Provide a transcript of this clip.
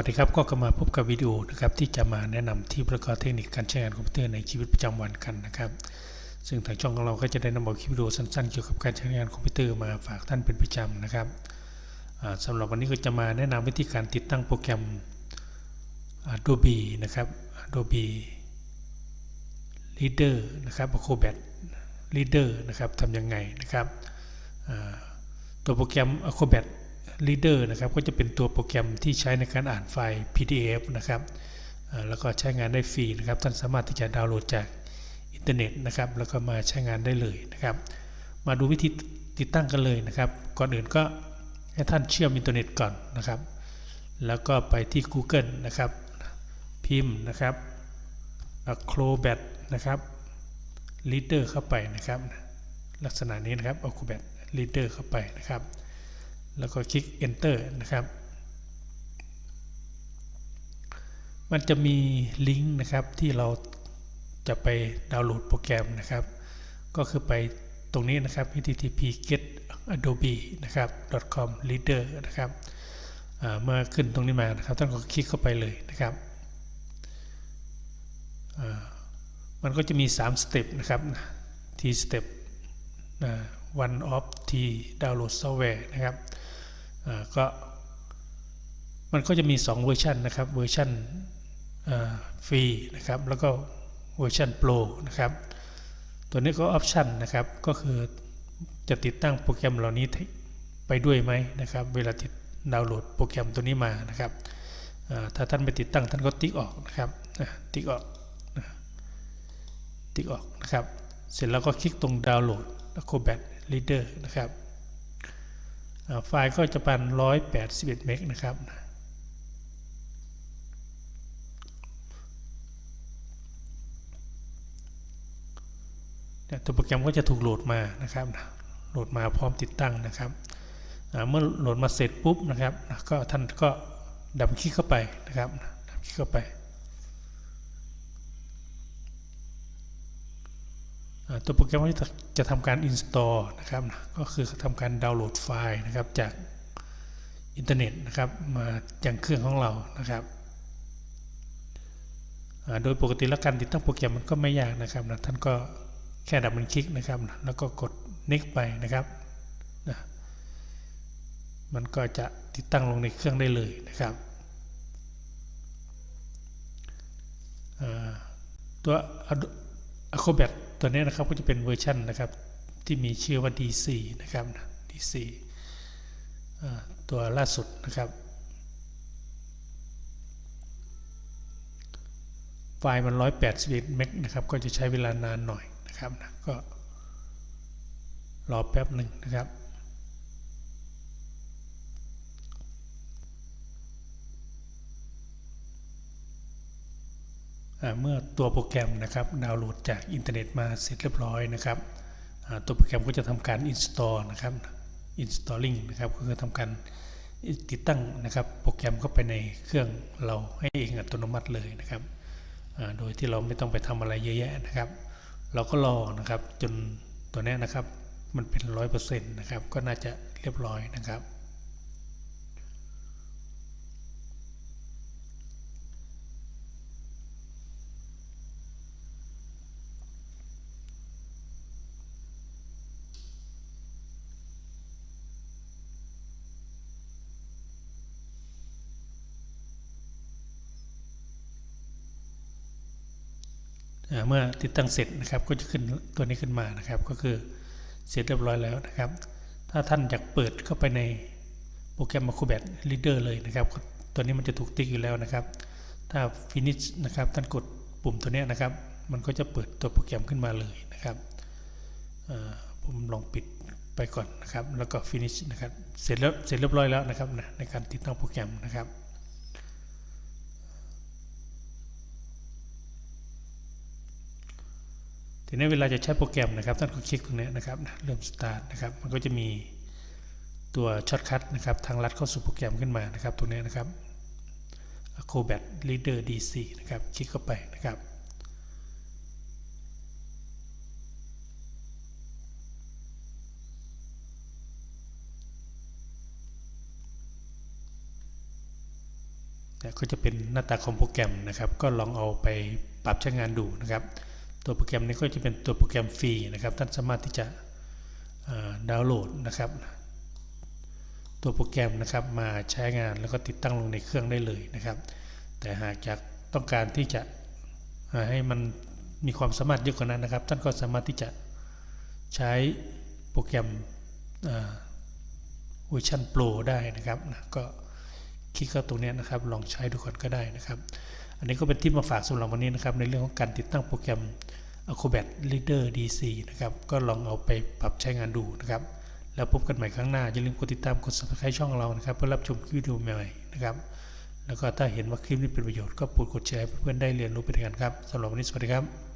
วัสดีครับก็กลับมาพบกับวิดีโอนะครับที่จะมาแนะนำที่ประกอบเทคนิคการใช้งานคอมพิวเตอร์ในชีวิตประจำวันกันนะครับ ซึ่งทางช่องของเราก็จะได้นำเอาคลิปวิดีโอสั้นๆเกี่ยวกับการใช้งานคอมพิวเตอร์มาฝากท่านเป็นประจำนะครับอ่าสำหรับวันนี้ก็จะมาแนะนำวิธีการติดตั้งโปรแกรม Adobe นะครับ Adobe Reader นะครับ Acrobat Reader นะครับทำยังไงนะครับตัวโปรแกรม Acrobat Reader นะครับก็จะเป็นตัวโปรแกรมที่ใช้ในการอ่านไฟล์ PDF นะครับแล้วก็ใช้งานได้ฟรีนะครับ ท่านสามารถที่จะดาวน์โหลดจากอินเทอร์เน็ตนะครับ แล้วก็มาใช้งานได้เลยนะครับ มาดูวิธีติดตั้งกันเลยนะครับ ก่อนอื่นก็ให้ท่านเชื่อมอินเทอร์เน็ตก่อนนะครับ แล้วก็ไปที่ Google นะครับ พิมพ์นะครับ Acrobat นะครับ Reader เข้าไปนะครับ ลักษณะนี้นะครับ Acrobat Reader เข้าไปนะครับ แล้วก็คลิก enter นะครับ มันจะมีลิงก์นะครับที่เราจะไปดาวน์โหลดโปรแกรมนะครับ ก็คือไปตรงนี้นะครับ http get adobe นะครับ com reader นะครับเมื่อขึ้นตรงนี้มานะครับท่านก็คลิกเข้าไปเลยนะครับมันก็จะมี 3 สเต็ปนะครับ T step one of T download software นะครับ ก็มันก็จะมี 2 เวอร์ชันนะครับเวอร์ชันฟรีนะครับแล้วก็เวอร์ชันโปรนะครับตัวนี้ก็ออปชันนะครับก็คือจะติดตั้งโปรแกรมเหล่านี้ไปด้วยไหมนะครับเวลาติดดาวน์โหลดโปรแกรมตัวนี้มานะครับถ้าท่านไม่ติดตั้งท่านก็ติ๊กออกนะครับติ๊กออกติ๊กออกนะครับเสร็จแล้วก็คลิกตรงดาวน์โหลด Acrobat Reader นะครับ ไฟล์ก็จะเป็น181 เมกนะครับ ตัวโปรแกรมก็จะถูกโหลดมานะครับ โหลดมาพร้อมติดตั้งนะครับ เมื่อโหลดมาเสร็จปุ๊บนะครับ ก็ท่านก็ดับคลิกเข้าไปนะครับดับคลิกเข้าไป ตัวโปรแกรมจะจะทำการ install นะครับก็คือทำการดาวน์โหลดไฟล์นะครับจากอินเทอร์เน็ตนะครับมายังเครื่องของเรานะครับโดยปกติแล้วการติดตั้งโปรแกรมมันก็ไม่ยากนะครับนะท่านก็แค่ดับมันคลิกนะครับแล้วก็กด next ไปนะครับนะมันก็จะติดตั้งลงในเครื่องได้เลยนะครับตัว Acrobat ตัวนี้นะครับก็จะเป็นเวอร์ชันนะครับที่มีชื่อว่า D4 นะครับ D4 ตัวล่าสุดนะครับไฟล์มัน 181เมกนะครับ ก็จะใช้เวลานานหน่อยนะครับนะก็รอแป๊บหนึ่งนะครับ เมื่อตัวโปรแกรมนะครับดาวน์โหลดจากอินเทอร์เน็ตมาเสร็จเรียบร้อยนะครับตัวโปรแกรมก็จะทำการ install นะครับ installing นะครับก็คือทำการติดตั้งนะครับโปรแกรมเข้าไปในเครื่องเราให้เองอัตโนมัติเลยนะครับโดยที่เราไม่ต้องไปทำอะไรเยอะแยะนะครับ เราก็รอนะครับจนตัวนี้นะครับมันเป็นร้อยเปอร์เซ็นต์นะครับก็น่าจะเรียบร้อยนะครับ เมื่อติดตั้งเสร็จนะครับก็จะขึ้นตัวนี้ขึ้นมานะครับ ก็คือเสร็จเรียบร้อยแล้วนะครับ ถ้าท่านอยากเปิดเข้าไปในโปรแกรม Acrobat Reader เลยนะครับ ตัวนี้มันจะถูกติ๊กอยู่แล้วนะครับ ถ้า Finish นะครับท่านกดปุ่มตัวนี้นะครับ มันก็จะเปิดตัวโปรแกรมขึ้นมาเลยนะครับผมลองปิดไปก่อนนะครับ แล้วก็ Finish นะครับ เสร็จแล้วเสร็จเรียบร้อยแล้วนะครับในการติดตั้งโปรแกรมนะครับ ทีนี้เวลาจะใช้โปรแกรมนะครับท่านก็คลิกตรงนี้นะครับเริ่มสตาร์ทนะครับมันก็จะมีตัวช็อตคัทนะครับทางลัดเข้าสู่โปรแกรมขึ้นมานะครับตรงนี้นะครับ Acrobat Reader DC นะครับคลิกเข้าไปนะครับก็จะเป็นหน้าตาของโปรแกรมนะครับ ก็ลองเอาไปปรับใช้งานดูนะครับ ตัวโปรแกรมนี้ก็จะเป็นตัวโปรแกรมฟรีนะครับ ท่านสามารถที่จะดาวน์โหลดนะครับ ตัวโปรแกรมนะครับมาใช้งานแล้วก็ติดตั้งลงในเครื่องได้เลยนะครับ แต่หากอยากต้องการที่จะให้มันมีความสามารถเยอะกว่านั้นนะครับ ท่านก็สามารถที่จะใช้โปรแกรมเวอร์ชันโปรได้นะครับนะก็คลิกเข้าตรงนี้นะครับ ลองใช้ดูก่อนก็ได้นะครับ อันนี้ก็เป็นที่มาฝากสำหรับวันนี้นะครับ ในเรื่องของการติดตั้งโปรแกรม Acrobat Reader DC นะครับ ก็ลองเอาไปปรับใช้งานดูนะครับ แล้วพบกันใหม่ครั้งหน้า อย่าลืมกดติดตามกด subscribe ช่องเรานะครับ เพื่อรับชมคลิปวิดีโอใหม่ๆนะครับ แล้วก็ถ้าเห็นว่าคลิปนี้เป็นประโยชน์ก็โปรดกดแชร์เพื่อนๆได้เรียนรู้ไปด้วยกันครับสำหรับวันนี้สวัสดีครับ